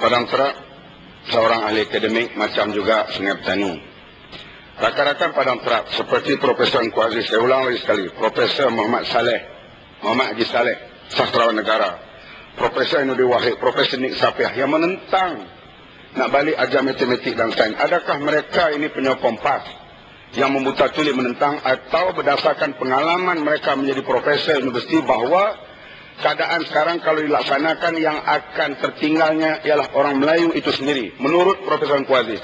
Padang Terap seorang ahli akademik macam juga Sungai Petani. Rakan-rakan Padang Terap seperti Profesor Engku Aziz, saya ulang lagi sekali, Profesor Muhammad Saleh, Muhammad Haji Saleh, sastrawan negara, Profesor Inudi Wahid, Profesor Nik Sapiah yang menentang nak balik ajar matematik dan sains. Adakah mereka ini penyokong PAS yang membuta tulis menentang atau berdasarkan pengalaman mereka menjadi profesor universiti bahawa keadaan sekarang kalau dilaksanakan yang akan tertinggalnya ialah orang Melayu itu sendiri. Menurut Profesor Engku Aziz.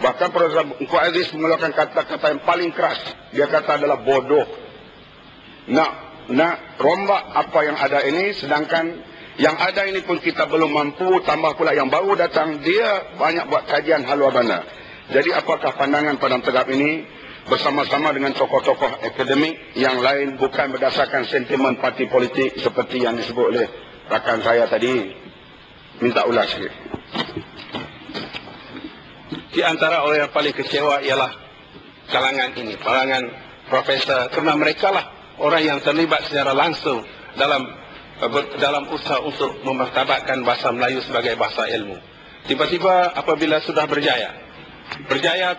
Bahkan Profesor Engku Aziz mengeluarkan kata-kata yang paling keras. Dia kata adalah bodoh. Nak, nak rombak apa yang ada ini sedangkan yang ada ini pun kita belum mampu tambah pula yang baru datang dia banyak buat kajian halua bana. Jadi apakah pandangan Padang Tegap ini bersama-sama dengan tokoh-tokoh akademik yang lain bukan berdasarkan sentimen parti politik seperti yang disebut oleh rakan saya tadi. Minta ulas sikit. Di antara orang yang paling kecewa ialah kalangan ini, kalangan profesor. Kerana mereka lah orang yang terlibat secara langsung dalam dalam usaha untuk memartabatkan bahasa Melayu sebagai bahasa ilmu. Tiba-tiba apabila sudah berjaya, berjaya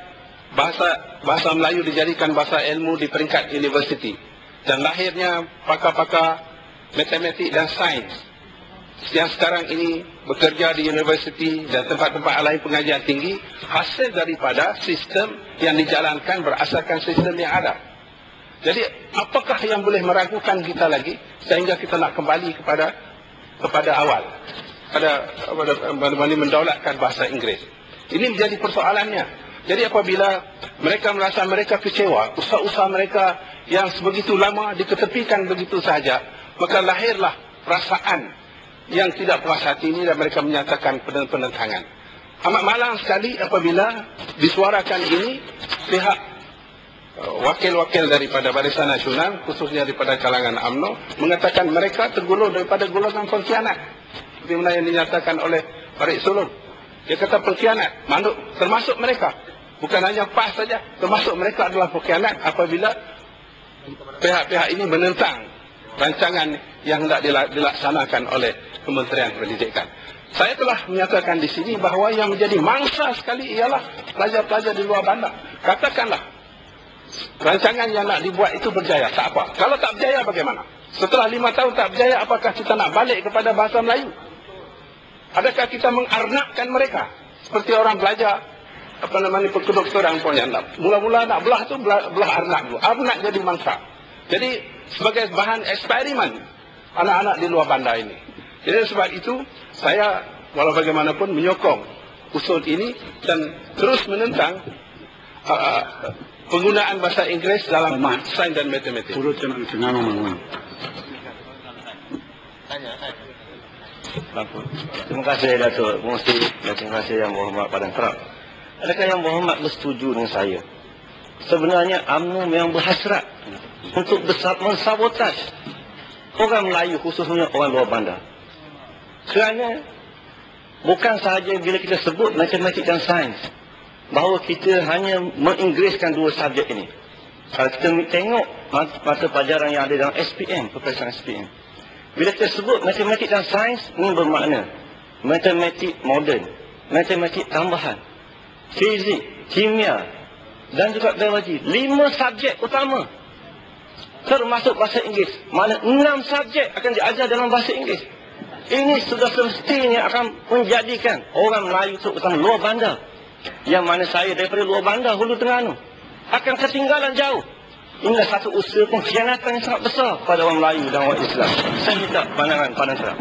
bahasa bahasa Melayu dijadikan bahasa ilmu di peringkat universiti dan lahirnya pakar-pakar matematik dan sains yang sekarang ini bekerja di universiti dan tempat-tempat lain pengajian tinggi hasil daripada sistem yang dijalankan berdasarkan sistem yang ada. Jadi apakah yang boleh meragukan kita lagi sehingga kita nak kembali kepada kepada awal pada pada, pada, pada mendaulatkan bahasa Inggeris. Ini menjadi persoalannya. Jadi apabila mereka merasa mereka kecewa, usaha-usaha mereka yang sebegitu lama diketepikan begitu saja, maka lahirlah perasaan yang tidak puas hati ini dan mereka menyatakan penentangan. Amat malang sekali apabila disuarakan ini pihak wakil-wakil daripada Barisan Nasional, khususnya daripada kalangan AMNO, mengatakan mereka tergolong daripada golongan pengkhianat. Seperti mana yang dinyatakan oleh Farid Sulun. Dia kata pengkhianat, manuk, termasuk mereka. Bukan hanya PAS saja, termasuk mereka adalah pengkhianat apabila pihak-pihak ini menentang rancangan yang hendak dilaksanakan oleh Kementerian Pendidikan. Saya telah menyatakan di sini bahawa yang menjadi mangsa sekali ialah pelajar-pelajar di luar bandar. Katakanlah, rancangan yang nak dibuat itu berjaya. Tak apa. Kalau tak berjaya bagaimana? Setelah lima tahun tak berjaya, apakah kita nak balik kepada bahasa Melayu? Adakah kita mengarnakkan mereka? Seperti orang belajar apa namanya kedokteran pun yang nak. Mula-mula nak belah tu belah, belah arnak dulu. Arnak jadi mangsa. Jadi sebagai bahan eksperimen anak-anak di luar bandar ini. Jadi sebab itu saya walau bagaimanapun menyokong usul ini dan terus menentang uh, penggunaan bahasa Inggeris dalam sains dan matematik. Turut dengan tengah ngomong. Terima kasih Datuk Musti dan terima kasih Yang Berhormat Padang Terap. Adakah Yang Berhormat bersetuju dengan saya? Sebenarnya UMNO yang berhasrat untuk mensabotaj orang Melayu khususnya orang luar bandar. Kerana bukan sahaja bila kita sebut matematik dan sains bahawa kita hanya menginggriskan dua subjek ini. Kalau kita tengok mata pelajaran yang ada dalam SPM, peperiksaan SPM. Bila kita sebut matematik dan sains, ini bermakna matematik moden, matematik tambahan, fizik, kimia, dan juga biologi. Lima subjek utama. Termasuk bahasa Inggeris. Mana enam subjek akan diajar dalam bahasa Inggeris. Ini sudah semestinya akan menjadikan orang Melayu terutama luar bandar. Yang mana saya daripada luar bandar, hulu Terengganu. Akan ketinggalan jauh. Ini satu usaha pengkhianatan yang sangat besar pada orang Melayu dan orang Islam. Saya minta pandangan pandang terang.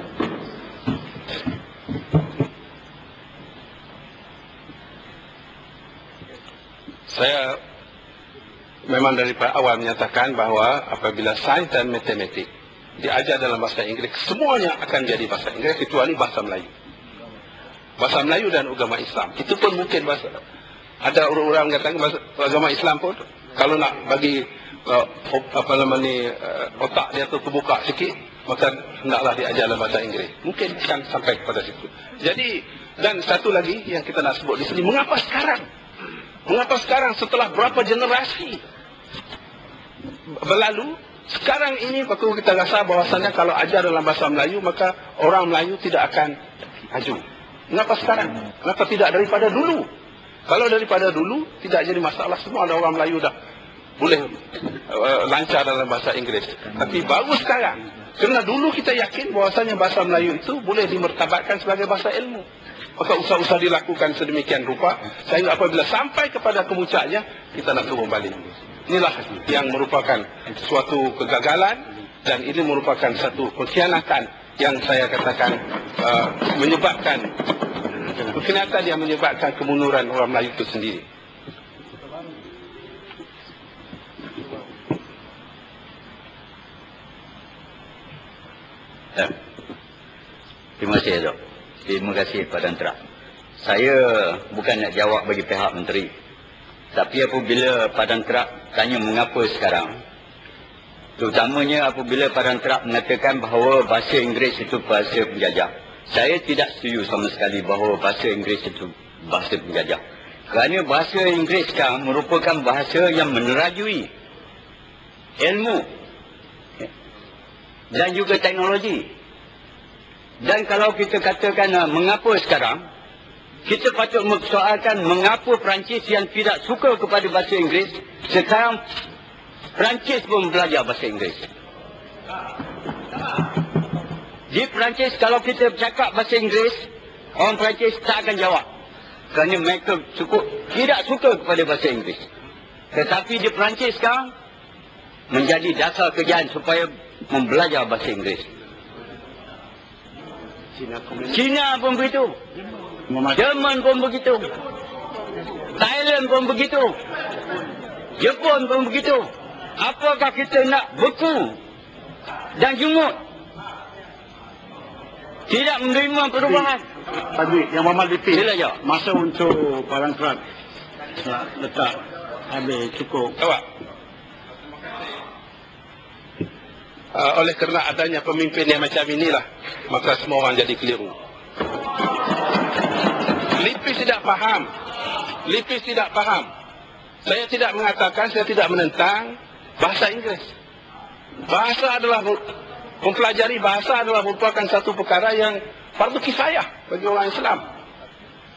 Saya memang dari awal menyatakan bahawa apabila sains dan matematik diajar dalam bahasa Inggeris, semuanya akan jadi bahasa Inggeris kecuali bahasa Melayu. Bahasa Melayu dan agama Islam. Itu pun mungkin bahasa ada orang-orang mengatakan bahasa agama Islam pun kalau nak bagi uh, apa namanya uh, otak dia tu kebuka sikit maka hendaklah diajar dalam bahasa Inggeris. Mungkin akan sampai kepada situ. Jadi dan satu lagi yang kita nak sebut di sini, mengapa sekarang? Mengapa sekarang setelah berapa generasi berlalu Sekarang ini waktu kita rasa bahwasannya kalau ajar dalam bahasa Melayu maka orang Melayu tidak akan maju. Kenapa sekarang? Kenapa tidak daripada dulu? Kalau daripada dulu tidak jadi masalah semua ada orang Melayu dah boleh uh, lancar dalam bahasa Inggeris. Tapi baru sekarang kerana dulu kita yakin bahwasanya bahasa Melayu itu boleh dimertabatkan sebagai bahasa ilmu. Maka usaha-usaha dilakukan sedemikian rupa sehingga apabila sampai kepada kemuncaknya kita nak turun balik. Inilah yang merupakan suatu kegagalan dan ini merupakan satu pengkhianatan yang saya katakan uh, menyebabkan pengkhianatan yang menyebabkan kemunduran orang Melayu itu sendiri. Ya. Terima kasih, Dok. Terima kasih, Padang Terak. Saya bukan nak jawab bagi pihak menteri. Tapi apabila Padang Terak tanya mengapa sekarang, terutamanya apabila Padang Terak mengatakan bahawa bahasa Inggeris itu bahasa penjajah. Saya tidak setuju sama sekali bahawa bahasa Inggeris itu bahasa penjajah. Kerana bahasa Inggeris sekarang merupakan bahasa yang menerajui ilmu dan juga teknologi. Dan kalau kita katakan uh, mengapa sekarang, kita patut mempersoalkan mengapa Perancis yang tidak suka kepada bahasa Inggeris, sekarang Perancis pun belajar bahasa Inggeris. Di Perancis kalau kita bercakap bahasa Inggeris, orang Perancis tak akan jawab. Kerana mereka cukup tidak suka kepada bahasa Inggeris. Tetapi di Perancis sekarang, menjadi dasar kerjaan supaya membelajar bahasa Inggeris. Cina pun begitu. Jerman pun begitu. Thailand pun begitu. Jepun pun begitu. Apakah kita nak beku dan jumut? Tidak menerima perubahan. Tadi yang Muhammad Lipin. Sila jawab. Masa untuk Padang Kerat. Letak habis cukup. Awak. Uh, oleh kerana adanya pemimpin yang macam inilah, maka semua orang jadi keliru. Lipis tidak faham. Lipis tidak faham. Saya tidak mengatakan, saya tidak menentang bahasa Inggeris. Bahasa adalah, mempelajari bahasa adalah merupakan satu perkara yang fardu kifayah bagi orang Islam.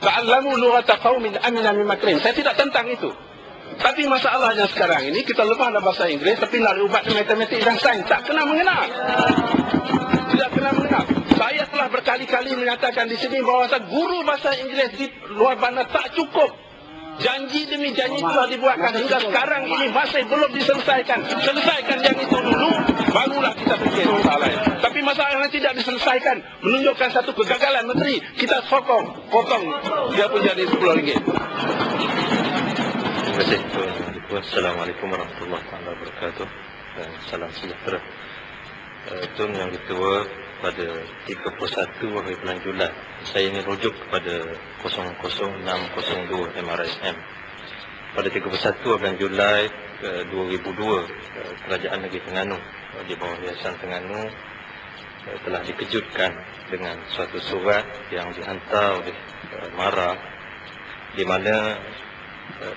Ta'allamu lughata qaumin amina min makrin. Saya tidak tentang itu. Tapi masalahnya sekarang ini kita lepas dalam bahasa Inggeris tapi nak ubat matematik dan sains tak kena mengenal. Tidak kena mengenal. Saya telah berkali-kali menyatakan di sini bahawa guru bahasa Inggeris di luar bandar tak cukup. Janji demi janji telah dibuatkan hingga sekarang ini masih belum diselesaikan. Selesaikan yang itu dulu, barulah kita fikir masalah lain. Tapi masalah yang tidak diselesaikan menunjukkan satu kegagalan menteri. Kita sokong, potong dia pun jadi RM10. Terima kasih. Assalamualaikum warahmatullahi wabarakatuh. Dan salam sejahtera. Uh, Tuan Yang Ditua, pada 31 hari bulan Julai, saya ini rujuk kepada 00602 MRSM. Pada 31 bulan Julai uh, 2002, uh, Kerajaan Negeri Terengganu uh, di bawah Yayasan Terengganu uh, telah dikejutkan dengan suatu surat yang dihantar oleh MARA di mana Eh,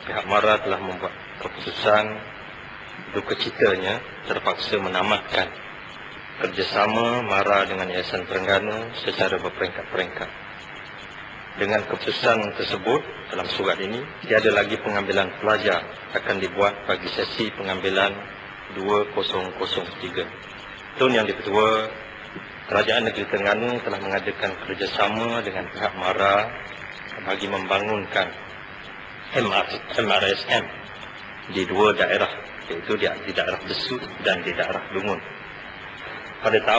pihak MARA telah membuat keputusan duka citanya terpaksa menamatkan kerjasama MARA dengan Yayasan Terengganu secara berperingkat-peringkat. Dengan keputusan tersebut dalam surat ini, tiada lagi pengambilan pelajar akan dibuat bagi sesi pengambilan 2003. Tahun yang diketua, Kerajaan Negeri Terengganu telah mengadakan kerjasama dengan pihak MARA bagi membangunkan MR, MRSM di dua daerah iaitu di, di daerah Besut dan di daerah Lungun. Pada tahun